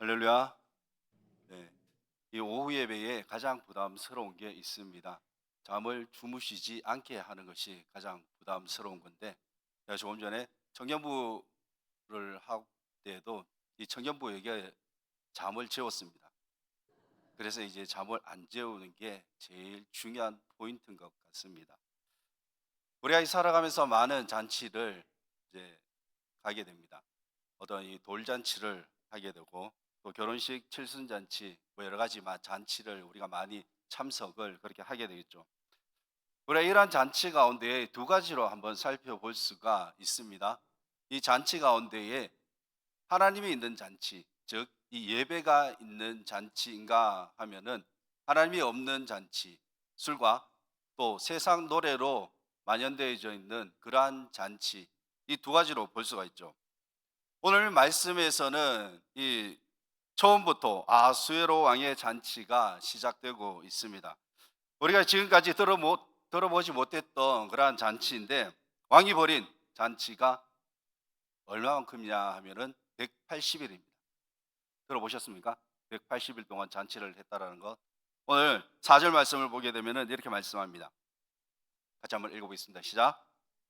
할렐루야. 네. 이 오후 예배에 가장 부담스러운 게 있습니다. 잠을 주무시지 않게 하는 것이 가장 부담스러운 건데 제가 조금 전에 청년부를 할 때에도 이 청년부에게 잠을 재웠습니다. 그래서 이제 잠을 안 재우는 게 제일 중요한 포인트인 것 같습니다. 우리가 이 살아가면서 많은 잔치를 이제 가게 됩니다. 어떤 이 돌잔치를 하게 되고 또 결혼식, 칠순잔치 뭐 여러 가지 마- 잔치를 우리가 많이 참석을 그렇게 하게 되겠죠. 우리가 이러한 잔치 가운데 두 가지로 한번 살펴볼 수가 있습니다. 이 잔치 가운데에 하나님이 있는 잔치, 즉 이 예배가 있는 잔치인가 하면은 하나님이 없는 잔치, 술과 또 세상 노래로 만연되어져 있는 그러한 잔치 이 두 가지로 볼 수가 있죠. 오늘 말씀에서는 이 처음부터 아수에로 왕의 잔치가 시작되고 있습니다. 우리가 지금까지 들어못, 들어보지 못했던 그러한 잔치인데 왕이 벌인 잔치가 얼마만큼이냐 하면은 180일입니다. 들어보셨습니까? 180일 동안 잔치를 했다라는 것. 오늘 4절 말씀을 보게 되면은 이렇게 말씀합니다. 같이 한번 읽어보겠습니다. 시작.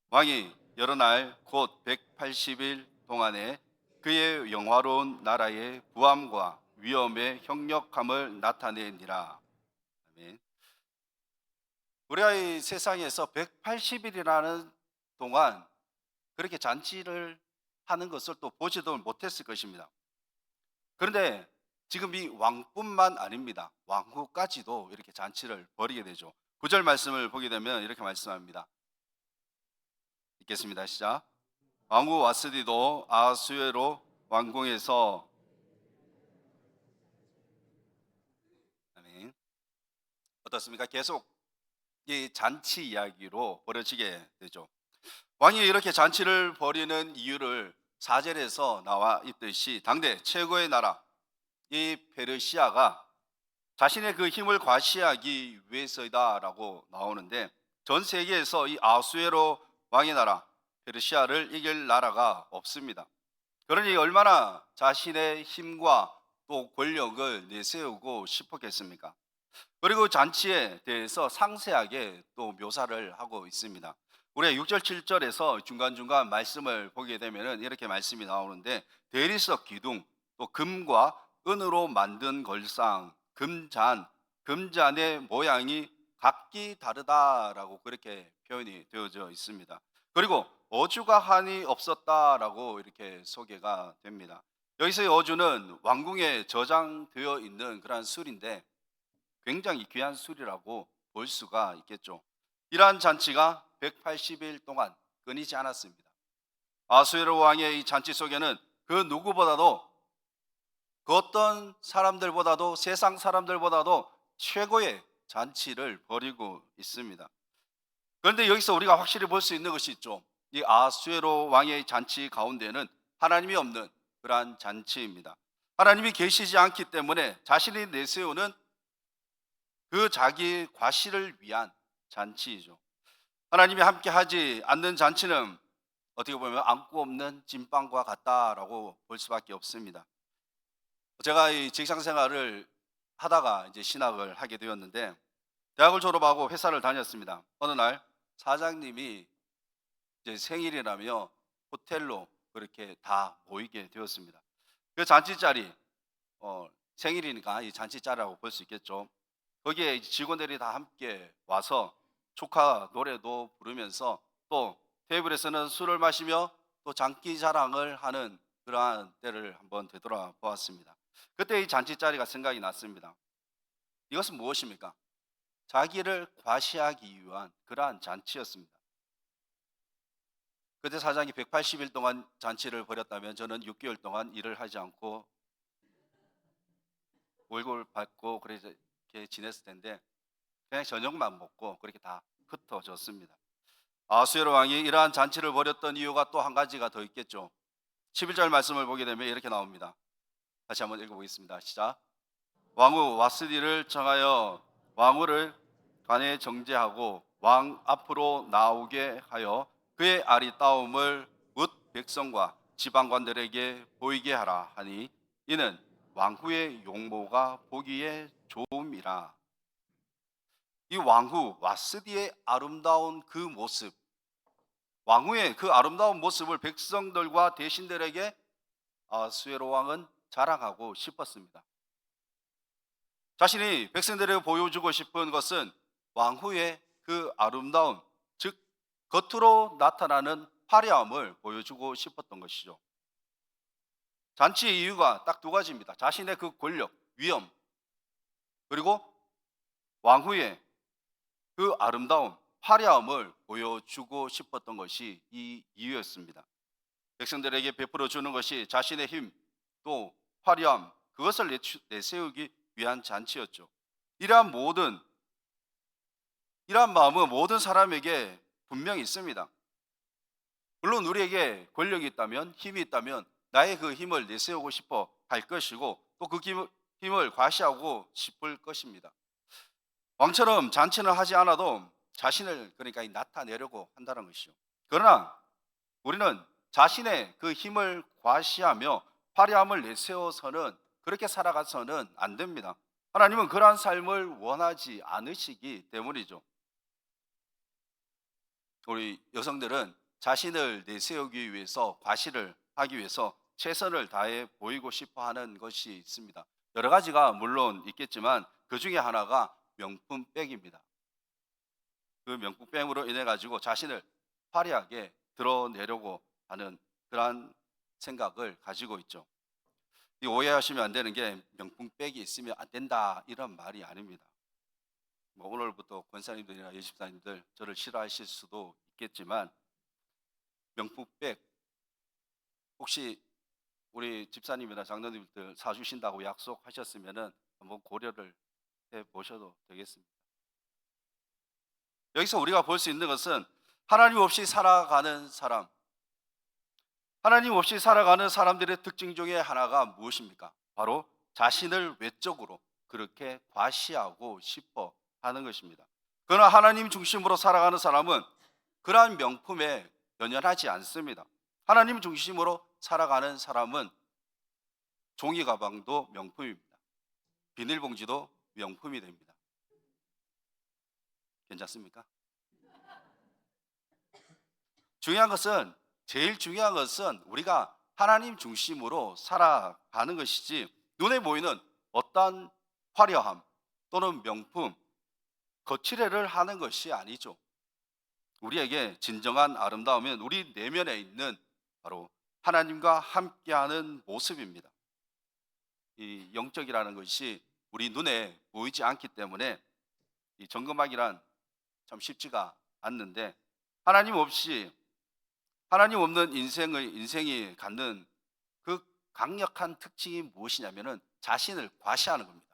왕이 여러 날 곧 180일 동안에 그의 영화로운 나라의 부함과 위엄의 형력함을 나타내니라. 우리가 이 세상에서 180일이라는 동안 그렇게 잔치를 하는 것을 또 보지도 못했을 것입니다. 그런데 지금 이 왕뿐만 아닙니다. 왕후까지도 이렇게 잔치를 벌이게 되죠. 구절 말씀을 보게 되면 이렇게 말씀합니다. 읽겠습니다. 시작. 왕후 와스디도 아수에로 왕궁에서. 어떻습니까? 계속 이 잔치 이야기로 벌어지게 되죠. 왕이 이렇게 잔치를 벌이는 이유를 사절에서 나와 있듯이 당대 최고의 나라 이 페르시아가 자신의 그 힘을 과시하기 위해서이다라고 나오는데 전 세계에서 이 아수에로 왕의 나라 페르시아를 이길 나라가 없습니다. 그러니 얼마나 자신의 힘과 또 권력을 내세우고 싶었겠습니까? 그리고 잔치에 대해서 상세하게 또 묘사를 하고 있습니다. 우리가 6절 7절에서 중간중간 말씀을 보게 되면은 이렇게 말씀이 나오는데 대리석 기둥 또 금과 은으로 만든 걸상 금잔 금잔의 모양이 각기 다르다라고 그렇게 표현이 되어져 있습니다. 그리고 어주가 한이 없었다라고 이렇게 소개가 됩니다. 여기서의 어주는 왕궁에 저장되어 있는 그러한 술인데 굉장히 귀한 술이라고 볼 수가 있겠죠. 이러한 잔치가 180일 동안 끊이지 않았습니다. 아수에로 왕의 이 잔치 속에는 그 누구보다도 그 어떤 사람들보다도 세상 사람들보다도 최고의 잔치를 벌이고 있습니다. 그런데 여기서 우리가 확실히 볼 수 있는 것이 있죠. 이 아수에로 왕의 잔치 가운데는 하나님이 없는 그러한 잔치입니다. 하나님이 계시지 않기 때문에 자신이 내세우는 그 자기 과시를 위한 잔치이죠. 하나님이 함께 하지 않는 잔치는 어떻게 보면 안고 없는 찐빵과 같다라고 볼 수밖에 없습니다. 제가 이 직장 생활을 하다가 이제 신학을 하게 되었는데 대학을 졸업하고 회사를 다녔습니다. 어느 날 사장님이 이제 생일이라며 호텔로 그렇게 다 모이게 되었습니다. 그 잔치 자리 어, 생일이니까 이 잔치 자리라고 볼 수 있겠죠. 거기에 직원들이 다 함께 와서 축하 노래도 부르면서 또 테이블에서는 술을 마시며 또 장기 자랑을 하는 그러한 때를 한번 되돌아 보았습니다. 그때 이 잔치 자리가 생각이 났습니다. 이것은 무엇입니까? 자기를 과시하기 위한 그러한 잔치였습니다. 그때 사장이 180일 동안 잔치를 벌였다면 저는 6개월 동안 일을 하지 않고 월급을 받고 그렇게 지냈을 텐데 그냥 저녁만 먹고 그렇게 다 흩어졌습니다. 아수에로 왕이 이러한 잔치를 벌였던 이유가 또 한 가지가 더 있겠죠. 11절 말씀을 보게 되면 이렇게 나옵니다. 다시 한번 읽어보겠습니다. 시작. 왕후 와스디를 정하여 왕후를 관에 정제하고 왕 앞으로 나오게 하여 그의 아리따움을 묻 백성과 지방관들에게 보이게 하라 하니 이는 왕후의 용모가 보기에 좋음이라. 이 왕후 와스디의 아름다운 그 모습, 왕후의 그 아름다운 모습을 백성들과 대신들에게 아수에로 왕은 자랑하고 싶었습니다. 자신이 백성들에게 보여주고 싶은 것은 왕후의 그 아름다움, 즉 겉으로 나타나는 화려함을 보여주고 싶었던 것이죠. 잔치의 이유가 딱 두 가지입니다. 자신의 그 권력, 위엄, 그리고 왕후의 그 아름다움, 화려함을 보여주고 싶었던 것이 이 이유였습니다. 백성들에게 베풀어 주는 것이 자신의 힘, 또 화려함, 그것을 내세우기 위한 잔치였죠. 이러한 모든 이러한 마음은 모든 사람에게 분명히 있습니다. 물론 우리에게 권력이 있다면 힘이 있다면 나의 그 힘을 내세우고 싶어 할 것이고 또 그 힘을 과시하고 싶을 것입니다. 왕처럼 잔치는 하지 않아도 자신을 그러니까 나타내려고 한다는 것이죠. 그러나 우리는 자신의 그 힘을 과시하며 화려함을 내세워서는 그렇게 살아가서는 안 됩니다. 하나님은 그러한 삶을 원하지 않으시기 때문이죠. 우리 여성들은 자신을 내세우기 위해서 과시를 하기 위해서 최선을 다해 보이고 싶어 하는 것이 있습니다. 여러 가지가 물론 있겠지만 그 중에 하나가 명품백입니다. 그 명품백으로 인해 가지고 자신을 화려하게 드러내려고 하는 그러한 생각을 가지고 있죠. 이 오해하시면 안 되는 게 명품백이 있으면 안 된다 이런 말이 아닙니다. 뭐 오늘부터 권사님들이나 예집사님들 저를 싫어하실 수도 있겠지만 명품백 혹시 우리 집사님이나 장로님들 사주신다고 약속하셨으면은 한번 고려를 해 보셔도 되겠습니다. 여기서 우리가 볼 수 있는 것은 하나님 없이 살아가는 사람, 하나님 없이 살아가는 사람들의 특징 중에 하나가 무엇입니까? 바로 자신을 외적으로 그렇게 과시하고 싶어 하는 것입니다. 그러나 하나님 중심으로 살아가는 사람은 그러한 명품에 연연하지 않습니다. 하나님 중심으로 살아가는 사람은 종이 가방도 명품입니다. 비닐봉지도 명품이 됩니다. 괜찮습니까? 중요한 것은 제일 중요한 것은 우리가 하나님 중심으로 살아가는 것이지 눈에 보이는 어떠한 화려함 또는 명품 거칠애를 하는 것이 아니죠. 우리에게 진정한 아름다움은 우리 내면에 있는 바로 하나님과 함께하는 모습입니다. 이 영적이라는 것이 우리 눈에 보이지 않기 때문에 이 점검하기란 참 쉽지가 않는데 하나님 없이 하나님 없는 인생의 인생이 갖는 그 강력한 특징이 무엇이냐면은 자신을 과시하는 겁니다.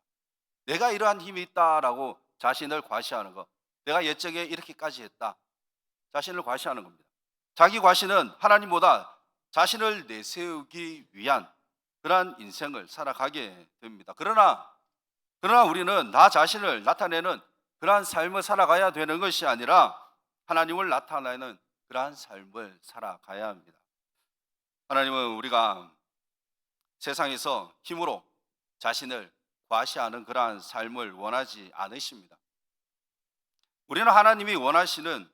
내가 이러한 힘이 있다라고 자신을 과시하는 것. 내가 예적에 이렇게까지 했다. 자신을 과시하는 겁니다. 자기 과시는 하나님보다 자신을 내세우기 위한 그러한 인생을 살아가게 됩니다. 그러나 그러나 우리는 나 자신을 나타내는 그러한 삶을 살아가야 되는 것이 아니라 하나님을 나타내는 그러한 삶을 살아가야 합니다. 하나님은 우리가 세상에서 힘으로 자신을 과시하는 그러한 삶을 원하지 않으십니다. 우리는 하나님이 원하시는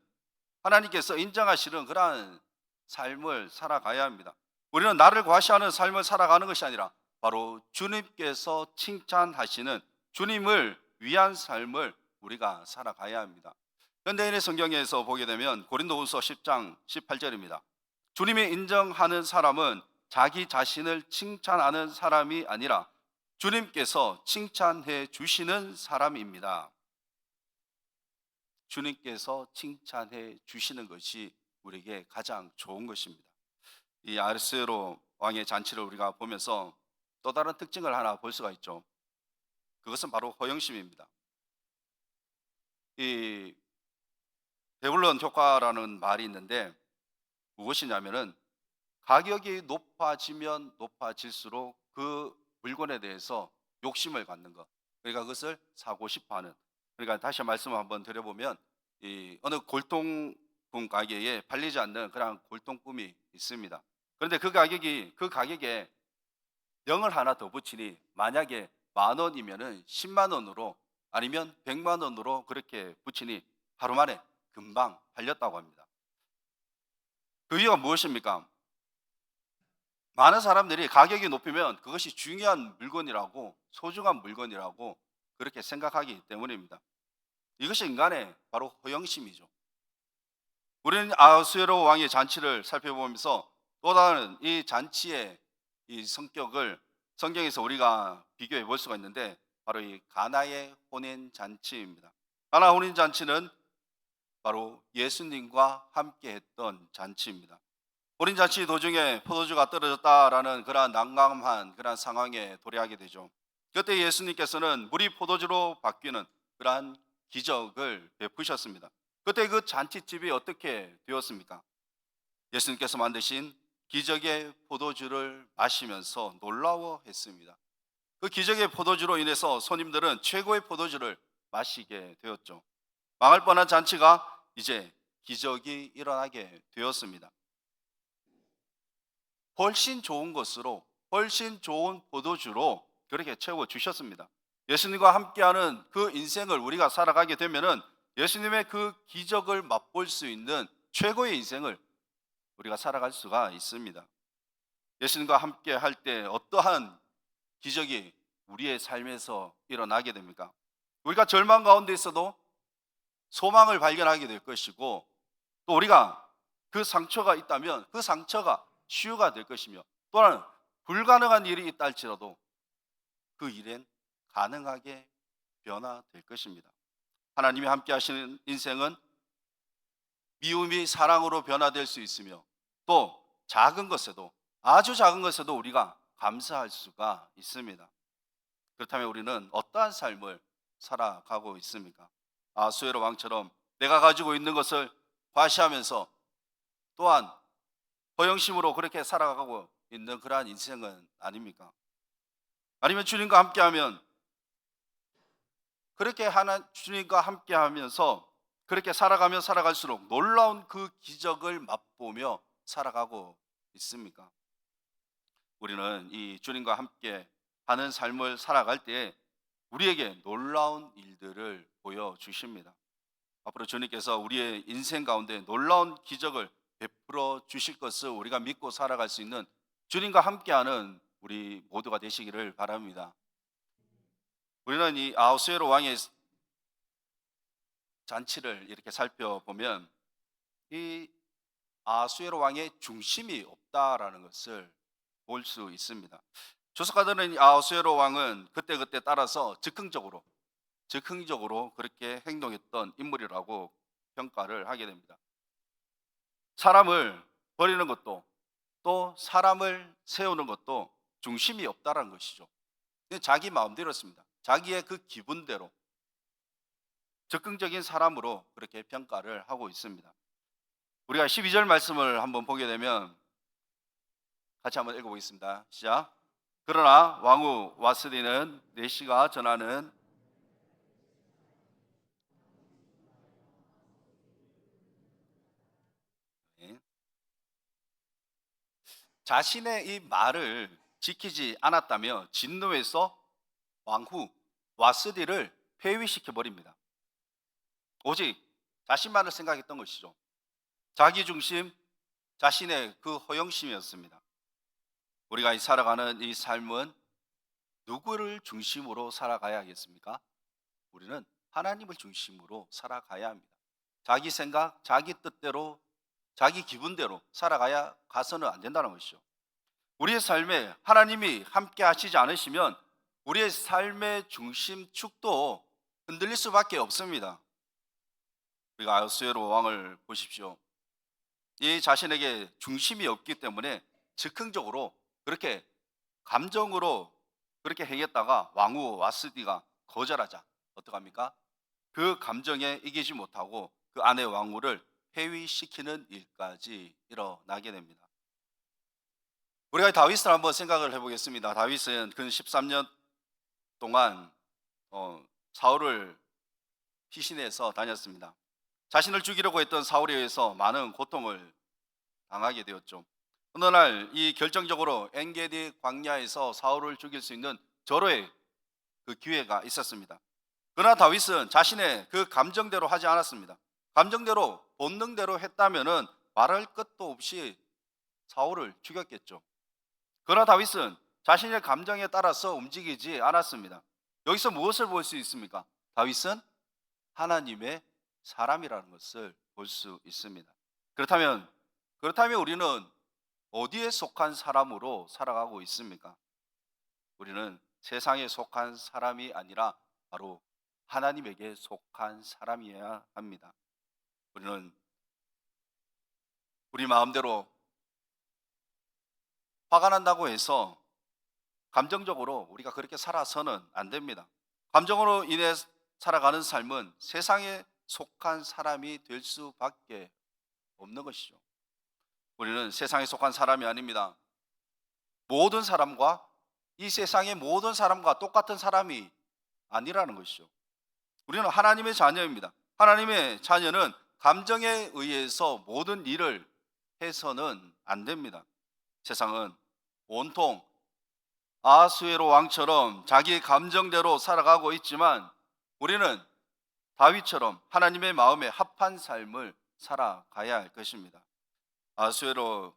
하나님께서 인정하시는 그러한 삶을 살아가야 합니다. 우리는 나를 과시하는 삶을 살아가는 것이 아니라 바로 주님께서 칭찬하시는 주님을 위한 삶을 우리가 살아가야 합니다. 현대인의 성경에서 보게 되면 고린도후서 10장 18절입니다. 주님이 인정하는 사람은 자기 자신을 칭찬하는 사람이 아니라 주님께서 칭찬해 주시는 사람입니다. 주님께서 칭찬해 주시는 것이 우리에게 가장 좋은 것입니다. 이 아르세로 왕의 잔치를 우리가 보면서 또 다른 특징을 하나 볼 수가 있죠. 그것은 바로 허영심입니다. 이 배불런 효과라는 말이 있는데 무엇이냐면은 가격이 높아지면 높아질수록 그 물건에 대해서 욕심을 갖는 것. 그러니까 그것을 사고 싶어 하는. 그러니까 다시 말씀을 한번 드려보면 이 어느 골동품 가게에 팔리지 않는 그런 골동품이 있습니다. 그런데 그 가격이 그 가격에 영을 하나 더 붙이니 만약에 만 원이면은 10만 원으로 아니면 100만 원으로 그렇게 붙이니 하루 만에 금방 팔렸다고 합니다. 그 이유가 무엇입니까? 많은 사람들이 가격이 높으면 그것이 중요한 물건이라고 소중한 물건이라고 그렇게 생각하기 때문입니다. 이것이 인간의 바로 허영심이죠. 우리는 아수에로 왕의 잔치를 살펴보면서 또 다른 이 잔치의 이 성격을 성경에서 우리가 비교해 볼 수가 있는데 바로 이 가나의 혼인 잔치입니다. 가나 혼인 잔치는 바로 예수님과 함께 했던 잔치입니다. 혼인 잔치 도중에 포도주가 떨어졌다라는 그러한 난감한 그러한 상황에 도래하게 되죠. 그때 예수님께서는 물이 포도주로 바뀌는 그러한 기적을 베푸셨습니다. 그때 그 잔치집이 어떻게 되었습니까? 예수님께서 만드신 기적의 포도주를 마시면서 놀라워했습니다. 그 기적의 포도주로 인해서 손님들은 최고의 포도주를 마시게 되었죠. 망할 뻔한 잔치가 이제 기적이 일어나게 되었습니다. 훨씬 좋은 것으로 훨씬 좋은 포도주로 그렇게 채워 주셨습니다. 예수님과 함께하는 그 인생을 우리가 살아가게 되면은 예수님의 그 기적을 맛볼 수 있는 최고의 인생을 우리가 살아갈 수가 있습니다. 예수님과 함께 할 때 어떠한 기적이 우리의 삶에서 일어나게 됩니까? 우리가 절망 가운데 있어도 소망을 발견하게 될 것이고 또 우리가 그 상처가 있다면 그 상처가 치유가 될 것이며 또한 불가능한 일이 있다 할지라도 그 일엔 가능하게 변화될 것입니다. 하나님이 함께 하시는 인생은 미움이 사랑으로 변화될 수 있으며 또 작은 것에도 아주 작은 것에도 우리가 감사할 수가 있습니다. 그렇다면 우리는 어떠한 삶을 살아가고 있습니까? 아수에로 왕처럼 내가 가지고 있는 것을 과시하면서 또한 허영심으로 그렇게 살아가고 있는 그러한 인생은 아닙니까? 아니면 주님과 함께하면 그렇게 하나 주님과 함께하면서 그렇게 살아가며 살아갈수록 놀라운 그 기적을 맛보며 살아가고 있습니까? 우리는 이 주님과 함께 하는 삶을 살아갈 때 우리에게 놀라운 일들을 보여 주십니다. 앞으로 주님께서 우리의 인생 가운데 놀라운 기적을 베풀어 주실 것을 우리가 믿고 살아갈 수 있는 주님과 함께하는 우리 모두가 되시기를 바랍니다. 우리는 이 아우스에로 왕의 잔치를 이렇게 살펴보면 이 아수에로 왕의 중심이 없다라는 것을 볼 수 있습니다. 조석가들은 이 아수에로 왕은 그때그때 따라서 즉흥적으로 즉흥적으로 그렇게 행동했던 인물이라고 평가를 하게 됩니다. 사람을 버리는 것도 또 사람을 세우는 것도 중심이 없다라는 것이죠. 자기 마음대로였습니다. 자기의 그 기분대로 적극적인 사람으로 그렇게 평가를 하고 있습니다. 우리가 12절 말씀을 한번 보게 되면 같이 한번 읽어보겠습니다. 시작. 그러나 왕후 와스디는 내시가 전하는 네. 자신의 이 말을 지키지 않았다며 진노해서 왕후 와스디를 폐위시켜 버립니다. 오직 자신만을 생각했던 것이죠. 자기 중심, 자신의 그 허영심이었습니다. 우리가 살아가는 이 삶은 누구를 중심으로 살아가야겠습니까? 우리는 하나님을 중심으로 살아가야 합니다. 자기 생각, 자기 뜻대로, 자기 기분대로 살아가야 가서는 안 된다는 것이죠. 우리의 삶에 하나님이 함께 하시지 않으시면 우리의 삶의 중심축도 흔들릴 수밖에 없습니다. 우리가 아수에로 왕을 보십시오. 이 자신에게 중심이 없기 때문에 즉흥적으로 그렇게 감정으로 그렇게 행했다가 왕후 와스디가 거절하자 어떡합니까? 그 감정에 이기지 못하고 그 아내 왕후를 폐위시키는 일까지 일어나게 됩니다. 우리가 다윗을 한번 생각을 해보겠습니다. 다윗은 근 13년 동안 어, 사울을 피신해서 다녔습니다. 자신을 죽이려고 했던 사울에 의해서 많은 고통을 당하게 되었죠. 어느 날 이 결정적으로 엔게디 광야에서 사울을 죽일 수 있는 절호의 그 기회가 있었습니다. 그러나 다윗은 자신의 그 감정대로 하지 않았습니다. 감정대로 본능대로 했다면은 말할 것도 없이 사울을 죽였겠죠. 그러나 다윗은 자신의 감정에 따라서 움직이지 않았습니다. 여기서 무엇을 볼 수 있습니까? 다윗은 하나님의 사람이라는 것을 볼 수 있습니다. 그렇다면 그렇다면 우리는 어디에 속한 사람으로 살아가고 있습니까? 우리는 세상에 속한 사람이 아니라 바로 하나님에게 속한 사람이어야 합니다. 우리는 우리 마음대로 화가 난다고 해서 감정적으로 우리가 그렇게 살아서는 안 됩니다. 감정으로 인해 살아가는 삶은 세상에 속한 사람이 될 수밖에 없는 것이죠. 우리는 세상에 속한 사람이 아닙니다. 모든 사람과 이 세상의 모든 사람과 똑같은 사람이 아니라는 것이죠. 우리는 하나님의 자녀입니다. 하나님의 자녀는 감정에 의해서 모든 일을 해서는 안 됩니다. 세상은 온통 아수에로 왕처럼 자기 감정대로 살아가고 있지만 우리는 다윗처럼 하나님의 마음에 합한 삶을 살아가야 할 것입니다. 아수에로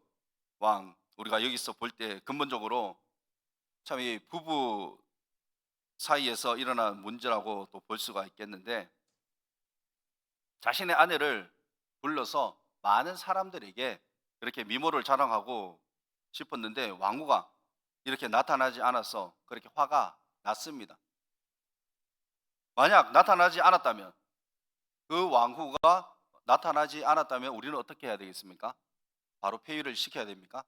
왕 우리가 여기서 볼 때 근본적으로 참 이 부부 사이에서 일어난 문제라고 또 볼 수가 있겠는데 자신의 아내를 불러서 많은 사람들에게 그렇게 미모를 자랑하고 싶었는데 왕후가 이렇게 나타나지 않아서 그렇게 화가 났습니다. 만약 나타나지 않았다면 그 왕후가 나타나지 않았다면 우리는 어떻게 해야 되겠습니까? 바로 폐위를 시켜야 됩니까?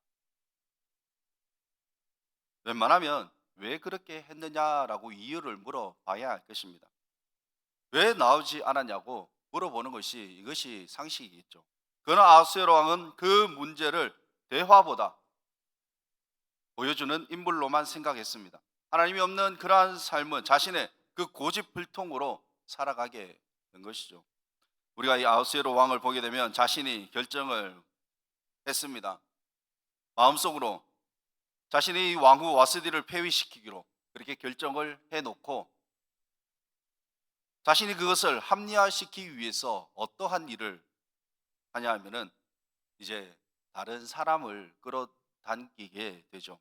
웬만하면 왜 그렇게 했느냐라고 이유를 물어봐야 할 것입니다. 왜 나오지 않았냐고 물어보는 것이 이것이 상식이겠죠. 그러나 아수에로 왕은 그 문제를 대화보다 보여주는 인물로만 생각했습니다. 하나님이 없는 그러한 삶은 자신의 그 고집 불통으로 살아가게 된 것이죠. 우리가 이 아수에로 왕을 보게 되면 자신이 결정을 했습니다. 마음속으로 자신이 이 왕후 와스디를 폐위시키기로 그렇게 결정을 해놓고 자신이 그것을 합리화시키기 위해서 어떠한 일을 하냐 하면은 이제 다른 사람을 끌어당기게 되죠.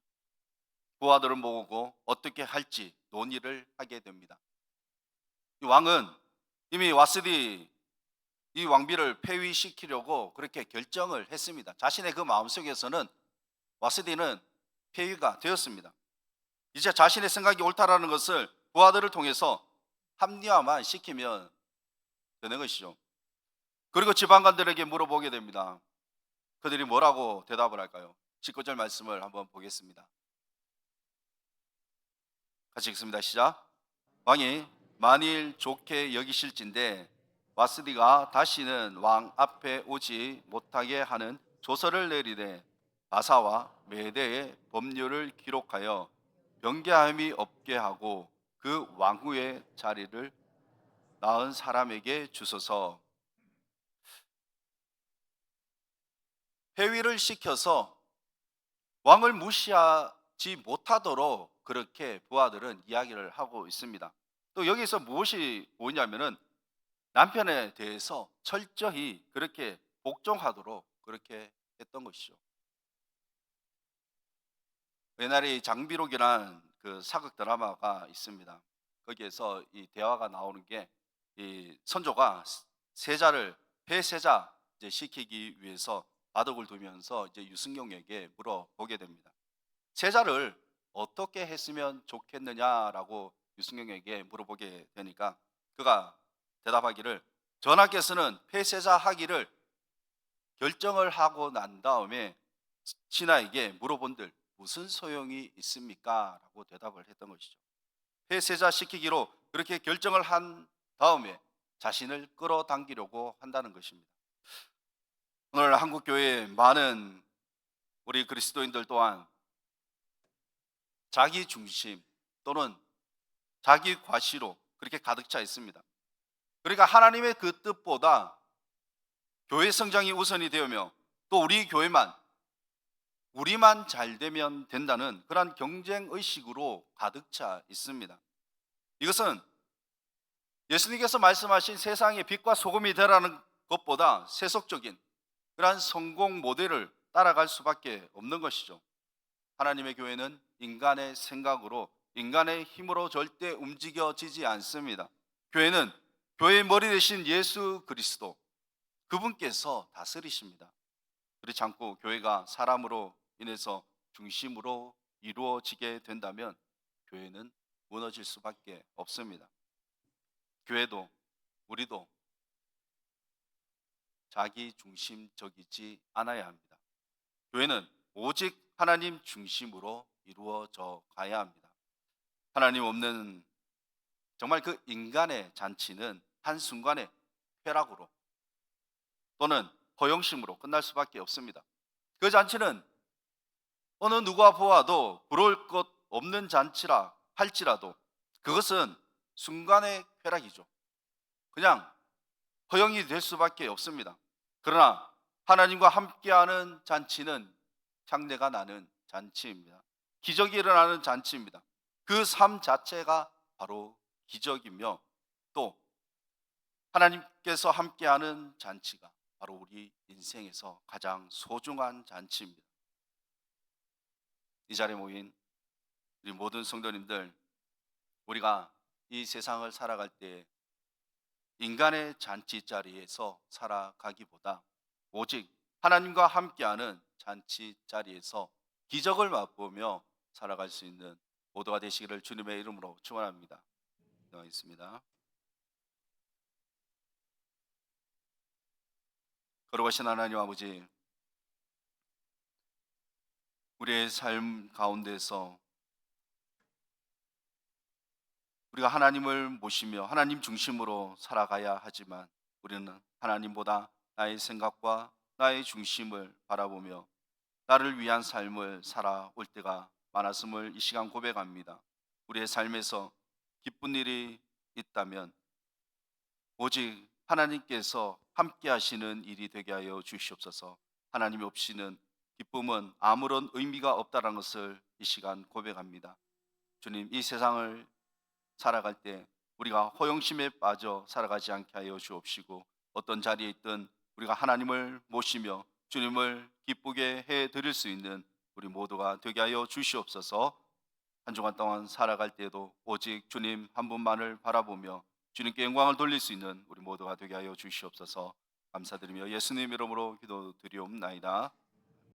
부하들을 모으고 어떻게 할지 논의를 하게 됩니다. 이 왕은 이미 와스디 이 왕비를 폐위시키려고 그렇게 결정을 했습니다. 자신의 그 마음속에서는 와스디는 폐위가 되었습니다. 이제 자신의 생각이 옳다라는 것을 부하들을 통해서 합리화만 시키면 되는 것이죠. 그리고 지방관들에게 물어보게 됩니다. 그들이 뭐라고 대답을 할까요? 19절 말씀을 한번 보겠습니다. 같이 읽습니다. 시작. 왕이 만일 좋게 여기실진데 와스디가 다시는 왕 앞에 오지 못하게 하는 조서를 내리되 바사와 메대의 법률을 기록하여 변개함이 없게 하고 그 왕후의 자리를 낳은 사람에게 주소서 회위를 시켜서 왕을 무시하지 못하도록 그렇게 부하들은 이야기를 하고 있습니다. 또 여기서 무엇이 보이냐면은 남편에 대해서 철저히 그렇게 복종하도록 그렇게 했던 것이죠. 옛날에 이 장비록이란 그 사극 드라마가 있습니다. 거기에서 이 대화가 나오는 게 이 선조가 세자를 폐세자 이제 시키기 위해서 바둑을 두면서 이제 유승용에게 물어보게 됩니다. 세자를 어떻게 했으면 좋겠느냐라고 유승용에게 물어보게 되니까 그가 대답하기를 전하께서는 폐세자 하기를 결정을 하고 난 다음에 신하에게 물어본들 무슨 소용이 있습니까? 라고 대답을 했던 것이죠. 폐세자 시키기로 그렇게 결정을 한 다음에 자신을 끌어당기려고 한다는 것입니다. 오늘 한국 교회에 많은 우리 그리스도인들 또한 자기 중심 또는 자기 과시로 그렇게 가득 차 있습니다. 그러니까 하나님의 그 뜻보다 교회 성장이 우선이 되며 또 우리 교회만 우리만 잘 되면 된다는 그러한 경쟁 의식으로 가득 차 있습니다. 이것은 예수님께서 말씀하신 세상의 빛과 소금이 되라는 것보다 세속적인 그러한 성공 모델을 따라갈 수밖에 없는 것이죠. 하나님의 교회는 인간의 생각으로 인간의 힘으로 절대 움직여지지 않습니다. 교회는 교회의 머리 대신 예수 그리스도 그분께서 다스리십니다. 그렇지 않고 교회가 사람으로 인해서 중심으로 이루어지게 된다면 교회는 무너질 수밖에 없습니다. 교회도 우리도 자기 중심적이지 않아야 합니다. 교회는 오직 하나님 중심으로 이루어져 가야 합니다. 하나님 없는 정말 그 인간의 잔치는 한순간의 쾌락으로 또는 허영심으로 끝날 수밖에 없습니다. 그 잔치는 어느 누가 보아도 부러울 것 없는 잔치라 할지라도 그것은 순간의 쾌락이죠. 그냥 허영이 될 수밖에 없습니다. 그러나 하나님과 함께하는 잔치는 향내가 나는 잔치입니다. 기적이 일어나는 잔치입니다. 그 삶 자체가 바로 기적이며 또 하나님께서 함께하는 잔치가 바로 우리 인생에서 가장 소중한 잔치입니다. 이 자리에 모인 우리 모든 성도님들 우리가 이 세상을 살아갈 때 인간의 잔치 자리에서 살아가기보다 오직 하나님과 함께하는 잔치 자리에서 기적을 맛보며 살아갈 수 있는 모두가 되시기를 주님의 이름으로 축원합니다. 기도하겠습니다. 거룩하신 하나님 아버지 우리의 삶 가운데서 우리가 하나님을 모시며 하나님 중심으로 살아가야 하지만 우리는 하나님보다 나의 생각과 나의 중심을 바라보며 나를 위한 삶을 살아올 때가 많았음을 이 시간 고백합니다. 우리의 삶에서 기쁜 일이 있다면 오직 하나님께서 함께 하시는 일이 되게 하여 주시옵소서. 하나님 없이는 기쁨은 아무런 의미가 없다는 것을 이 시간 고백합니다. 주님, 이 세상을 살아갈 때 우리가 허영심에 빠져 살아가지 않게 하여 주옵시고 어떤 자리에 있든 우리가 하나님을 모시며 주님을 기쁘게 해 드릴 수 있는 우리 모두가 되게 하여 주시옵소서. 한 주간 동안 살아갈 때도 오직 주님 한 분만을 바라보며 주님께 영광을 돌릴 수 있는 우리 모두가 되게 하여 주시옵소서. 감사드리며 예수님 이름으로 기도드리옵나이다.